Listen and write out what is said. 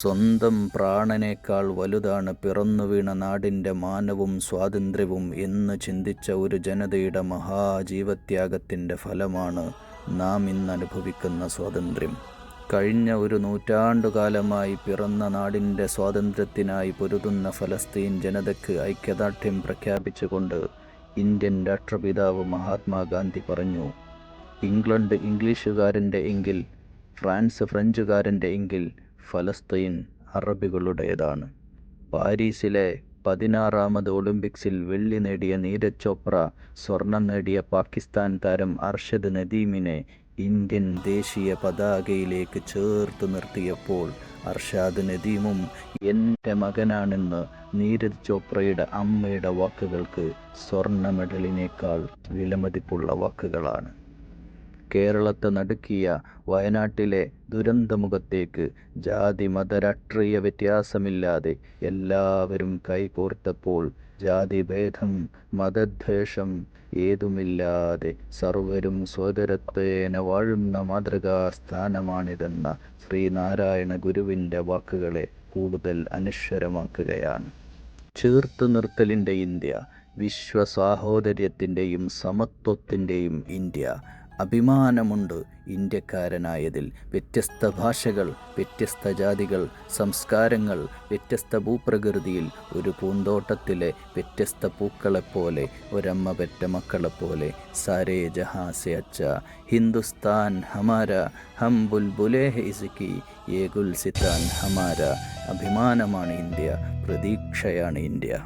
സ്വന്തം പ്രാണനേക്കാൾ വലുതാണ് പിറന്നു വീണ നാടിന്റെ മാനവും സ്വാതന്ത്ര്യവും എന്ന് ചിന്തിച്ച ഒരു ജനതയുടെ മഹാജീവത്യാഗത്തിന്റെ ഫലമാണ് നാം ഇന്ന് അനുഭവിക്കുന്ന സ്വാതന്ത്ര്യം. കഴിഞ്ഞ ഒരു നൂറ്റാണ്ടുകാലമായി പിറന്ന നാടിന്റെ സ്വാതന്ത്ര്യത്തിനായി പൊരുതുന്ന ഫലസ്തീൻ ജനതയ്ക്ക് ഐക്യദാർഢ്യം പ്രഖ്യാപിച്ചുകൊണ്ട് ഇന്ത്യൻ രാഷ്ട്രപിതാവ് മഹാത്മാഗാന്ധി പറഞ്ഞു ഇംഗ്ലണ്ട് ഇംഗ്ലീഷുകാരന്റെ എങ്കിൽ ഫ്രാൻസ് ഫ്രഞ്ചുകാരന്റെ എങ്കിൽ ഫലസ്തീൻ അറബികളുടേതാണ്. പാരീസിലെ പതിനാറാമത് ഒളിമ്പിക്സിൽ വെള്ളി നേടിയ നീരജ് ചോപ്ര സ്വർണം നേടിയ പാകിസ്ഥാൻ താരം അർഷദ് നദീമിനെ ഇന്ത്യൻ ദേശീയ പതാകയിലേക്ക് ചേർത്ത് നിർത്തിയപ്പോൾ അർഷാദ് നദീമും എന്റെ മകനാണെന്ന് നീരജ് ചോപ്രയുടെ അമ്മയുടെ വാക്കുകൾക്ക് സ്വർണ മെഡലിനേക്കാൾ വിലമതിപ്പുള്ള വാക്കുകളാണ്. കേരളത്തെ നടുക്കിയ വയനാട്ടിലെ ദുരന്തമുഖത്തേക്ക് ജാതി മത രാഷ്ട്രീയ വ്യത്യാസമില്ലാതെ എല്ലാവരും കൈകോർത്തപ്പോൾ ജാതി ജാതിഭേദം മതദ്വേഷം ഏതുമില്ലാതെ സർവരും സോദരത്വേന വാഴുന്ന മാതൃകാ സ്ഥാനമാണിതെന്ന ശ്രീനാരായണ ഗുരുവിന്റെ വാക്കുകളെ കൂടുതൽ അനശ്വരമാക്കുകയാണ്. ചേർത്ത് നിർത്തലിന്റെ ഇന്ത്യ വിശ്വസാഹോദര്യത്തിന്റെയും സമത്വത്തിന്റെയും ഇന്ത്യ അഭിമാനമുണ്ട് ഇന്ത്യക്കാരനായതിൽ. വ്യത്യസ്ത ഭാഷകൾ വ്യത്യസ്ത ജാതികൾ സംസ്കാരങ്ങൾ വ്യത്യസ്ത ഭൂപ്രകൃതിയിൽ ഒരു പൂന്തോട്ടത്തിലെ വ്യത്യസ്ത പൂക്കളെപ്പോലെ ഒരമ്മ പെറ്റ മക്കളെപ്പോലെ സാരേ ജഹാസെ അച്ച ഹിന്ദുസ്ഥാൻ ഹമാര ഹം ബുൽബുലേ ഇസുക്കി ഏ ഗുൽസിത്താൻ ഹമാര. അഭിമാനമാണ് ഇന്ത്യ പ്രതീക്ഷയാണ് ഇന്ത്യ.